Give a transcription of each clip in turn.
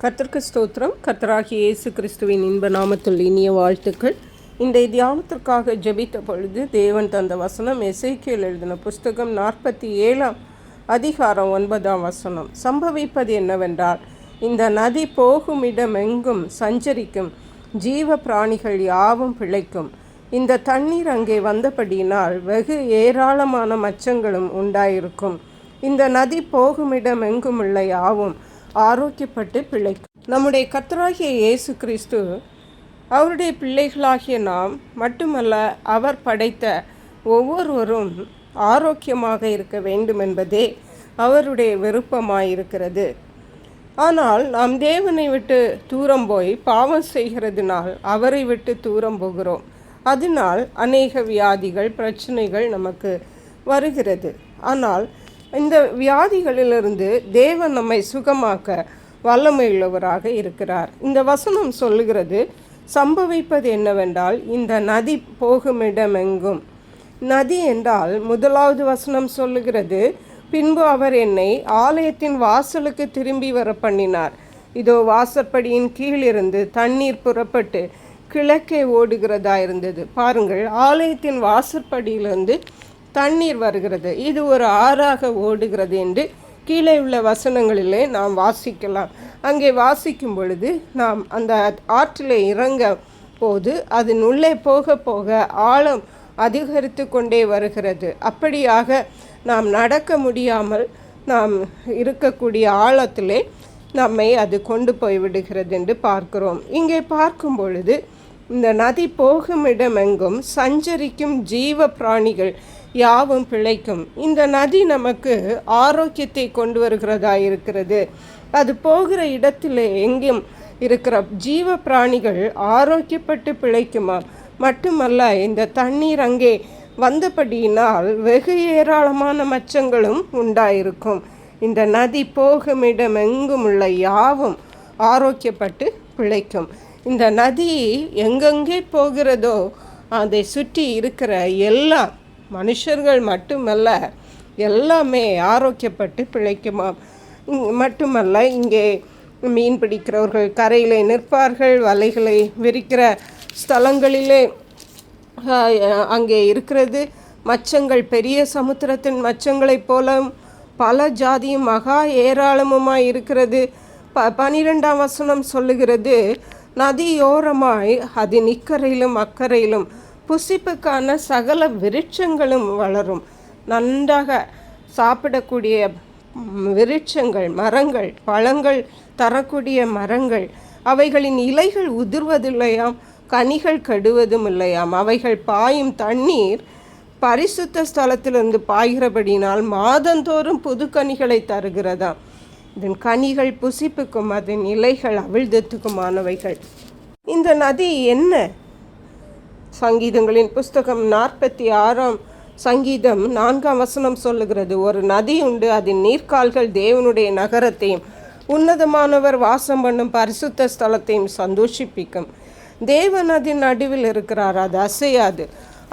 கத்திற்கு ஸ்தோத்திரம். கத்தராகிய இயேசு கிறிஸ்துவின் இன்ப நாமத்தில் இனிய வாழ்த்துக்கள். இந்த தியானத்திற்காக ஜெபித்த பொழுது தேவன் தந்த வசனம் எசைக்கியல் எழுதின புஸ்தகம் நாற்பத்தி ஏழாம் அதிகாரம் ஒன்பதாம் வசனம். சம்பவிப்பது என்னவென்றால் இந்த நதி போகும் இடமெங்கும் சஞ்சரிக்கும். ஜீவ பிராணிகள் யாவும் பிழைக்கும். இந்த தண்ணீர் அங்கே வந்தபடியினால் வெகு ஏராளமான மச்சங்களும் உண்டாயிருக்கும். இந்த நதி போகும் இடமெங்கும் உள்ள யாவும் ஆரோக்கியப்பட்டு பிழைக்கும். நம்முடைய கத்தராகிய இயேசு கிறிஸ்து அவருடைய பிள்ளைகளாகிய நாம் மட்டுமல்ல அவர் படைத்த ஒவ்வொருவரும் ஆரோக்கியமாக இருக்க வேண்டும் என்பதே அவருடைய விருப்பமாயிருக்கிறது. ஆனால் நாம் தேவனை விட்டு தூரம் போய் பாவம் செய்கிறதுனால் அவரை விட்டு தூரம் போகிறோம். அதனால் அநேக வியாதிகள் பிரச்சனைகள் நமக்கு வருகிறது. ஆனால் இந்த வியாதிகளிலிருந்து தேவன் நம்மை சுகமாக்க வல்லமையுள்ளவராக இருக்கிறார். இந்த வசனம் சொல்லுகிறது சம்பவிப்பது என்னவென்றால் இந்த நதி போகும் இடமெங்கும் நதி என்றால் முதலாவது வசனம் சொல்லுகிறது பின்பு அவர் என்னை ஆலயத்தின் வாசலுக்கு திரும்பி வர பண்ணினார் இதோ வாசற்படியின் கீழிருந்து தண்ணீர் புறப்பட்டு கிழக்கே ஓடுகிறதா இருந்தது பாருங்கள் ஆலயத்தின் வாசற்படியிலிருந்து தண்ணீர் வருகிறது. இது ஒரு ஆறாக ஓடுகிறது என்று கீழே உள்ள வசனங்களிலே நாம் வாசிக்கலாம். அங்கே வாசிக்கும் பொழுது நாம் அந்த ஆற்றில் இறங்க போது அதன் உள்ளே போக போக ஆழம் அதிகரித்து கொண்டே வருகிறது. அப்படியாக நாம் நடக்க முடியாமல் நாம் இருக்கக்கூடிய ஆழத்திலே நம்மை அது கொண்டு போய் விடுகிறது என்று பார்க்கிறோம். இங்கே பார்க்கும் பொழுது இந்த நதி போகும் இடமெங்கும் சஞ்சரிக்கும் ஜீவ பிராணிகள் யாவும் பிழைக்கும். இந்த நதி நமக்கு ஆரோக்கியத்தை கொண்டு வருகிறதா இருக்கிறது. அது போகிற இடத்தில் எங்கும் இருக்கிற ஜீவ பிராணிகள் ஆரோக்கியப்பட்டு பிழைக்குமா? மட்டுமல்ல இந்த தண்ணீர் அங்கே வந்தபடியினால் வெகு ஏராளமான மச்சங்களும் உண்டாயிருக்கும். இந்த நதி போகும் இடமெங்கும் உள்ள யாவும் ஆரோக்கியப்பட்டு பிழைக்கும். இந்த நதி எங்கெங்கே போகிறதோ அதை சுற்றி இருக்கிற எல்லா மனுஷர்கள் மட்டுமல்ல எல்லாமே ஆரோக்கியப்பட்டு பிழைக்குமா? மட்டுமல்ல இங்கே மீன் பிடிக்கிறவர்கள் கரையில் நிற்பார்கள் வலைகளை விரிக்கிற ஸ்தலங்களிலே அங்கே இருக்கிறது. மச்சங்கள் பெரிய சமுத்திரத்தின் மச்சங்களைப் போல பல ஜாதியும் மகா ஏராளமுமாய் இருக்கிறது. ப பனிரெண்டாம் வசனம் சொல்லுகிறது நதியோரமாய் அது நிக்கரையிலும் அக்கறையிலும் புசிப்புக்கான சகல விருட்சங்களும் வளரும். நன்றாக சாப்பிடக்கூடிய விருட்சங்கள் மரங்கள் பழங்கள் தரக்கூடிய மரங்கள் அவைகளின் இலைகள் உதிர்வதில்லையாம் கனிகள் கெடுவதும் இல்லையாம் அவைகள் பாயும் தண்ணீர் பரிசுத்த ஸ்தலத்திலிருந்து பாய்கிறபடினால் மாதந்தோறும் புது கனிகளை தருகிறதாம். இதன் கனிகள் புசிப்புக்கும் அதன் இலைகள் அவிழ்தத்துக்குமானவைகள் இந்த நதி என்ன? சங்கீதங்களின் புஸ்தகம் நாற்பத்தி ஆறாம் சங்கீதம் நான்காம் வசனம் சொல்லுகிறது ஒரு நதி உண்டு அதன் நீர்க்கால்கள் தேவனுடைய நகரத்தையும் உன்னதமானவர் வாசம் பண்ணும் பரிசுத்த ஸ்தலத்தையும் சந்தோஷிப்பிக்கும். தேவன் அதன் நடுவில் இருக்கிறார் அது அசையாது.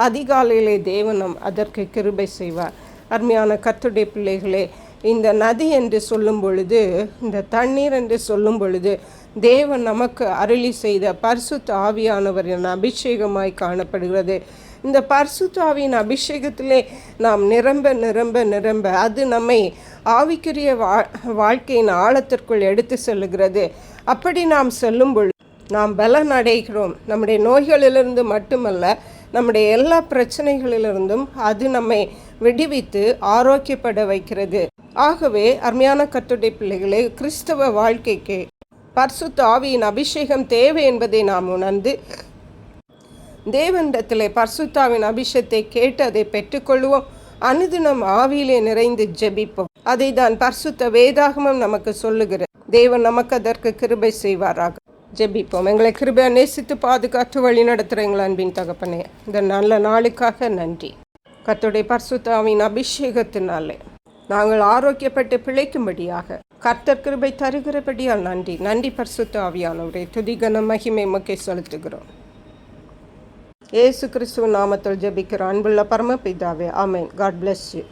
அதிகாலையிலே தேவனம் அதற்கு கிருபை செய்வார். அருமையான கத்துடைய பிள்ளைகளே இந்த நதி என்று சொல்லும் பொழுது இந்த தண்ணீர் என்று சொல்லும் பொழுது தேவன் நமக்கு அருளி செய்த பரிசுத்த ஆவியானவரின் அபிஷேகமாய் காணப்படுகிறது. இந்த பரிசுத்தாவின் அபிஷேகத்திலே நாம் நிரம்ப நிரம்ப நிரம்ப அது நம்மை ஆவிக்குரிய வா வாழ்க்கையின் ஆழத்திற்குள் எடுத்து செல்லுகிறது. அப்படி நாம் செல்லும் பொழுது நாம் பலன் அடைகிறோம். நம்முடைய நோய்களிலிருந்து மட்டுமல்ல நம்முடைய எல்லா பிரச்சனைகளிலிருந்தும் அது நம்மை விடுவித்து ஆரோக்கியப்பட வைக்கிறது. ஆகவே அருமையான கட்டுடை பிள்ளைகளே கிறிஸ்தவ வாழ்க்கைக்கு பர்சுத்த ஆவியின் அபிஷேகம் தேவை என்பதை நாம் உணர்ந்து தேவனிடத்திலே பர்சுத்தாவின் அபிஷேகத்தை கேட்டு அதை பெற்றுக்கொள்வோம். அனுதினம் ஆவியிலே நிறைந்து ஜெபிப்போம். அதை தான் பர்சுத்த வேதாகமம் நமக்கு சொல்லுகிறது. தேவன் நமக்கு அதற்கு கிருபை செய்வாராக. ஜெபிப்போம். எங்களை கிருபை நேசித்து பாதுகாத்து வழி நடத்துகிற எங்கள் அன்பின் தகப்பனே இந்த நல்ல நாளுக்காக நன்றி. கத்துடைய பர்சுத்தாவின் அபிஷேகத்தினாலே. நாங்கள் ஆரோக்கியப்பட்டு பிழைக்கும்படியாக கர்த்தர் கிருபை தருகிறபடியால் நன்றி. நன்றி பரிசுத்த ஆவியானவரே. துதிகன மகிமை மக்கை செலுத்துகிறோம். ஏசு கிறிஸ்துவ நாமத்தில் ஜெபிக்கிற அன்புள்ள பரமபிதாவே ஆமேன். God bless you